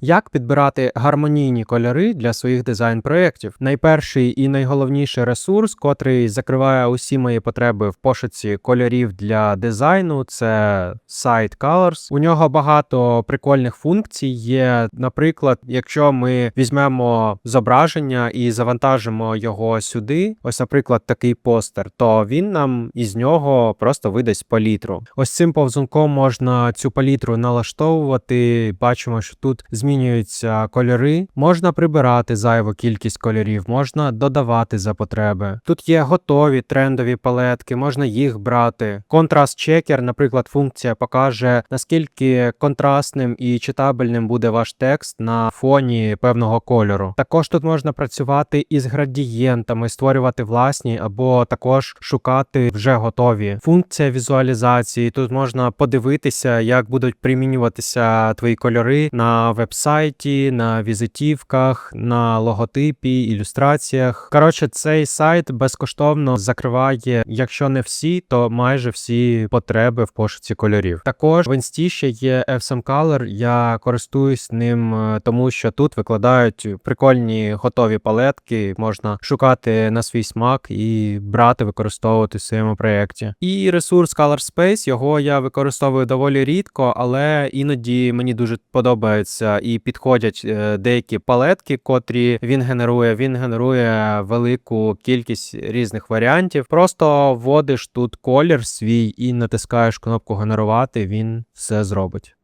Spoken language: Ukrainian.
Як підбирати гармонійні кольори для своїх дизайн-проєктів? Найперший і найголовніший ресурс, котрий закриває усі мої потреби в пошуці кольорів для дизайну, це сайт Colors. У нього багато прикольних функцій є. Наприклад, якщо ми візьмемо зображення і завантажимо його сюди, ось, наприклад, такий постер, то він нам із нього просто видасть палітру. Ось цим повзунком можна цю палітру налаштовувати. Бачимо, що тут змінюються кольори. Можна прибирати зайву кількість кольорів, можна додавати за потреби. Тут є готові трендові палетки, можна їх брати. Контраст чекер, наприклад, функція покаже наскільки контрастним і читабельним буде ваш текст на фоні певного кольору. Також тут можна працювати із градієнтами, створювати власні або також шукати вже готові. Функція візуалізації. Тут можна подивитися, як будуть примінюватися твої кольори на вебсайті, на візитівках, на логотипі, ілюстраціях. Коротше, цей сайт безкоштовно закриває, якщо не всі, то майже всі потреби в пошуці кольорів. Також в інсті ще є FSM Color, Я користуюсь ним, е, тому що тут викладають прикольні готові палетки. Можна шукати на свій смак і брати, використовувати в своєму проєкті. І ресурс Color Space, його я використовую доволі рідко, але іноді мені дуже подобається і підходять е, деякі палетки, котрі він генерує. Він генерує велику кількість різних варіантів. Просто вводиш тут колір свій і натискаєш кнопку генерувати. Він все зробить.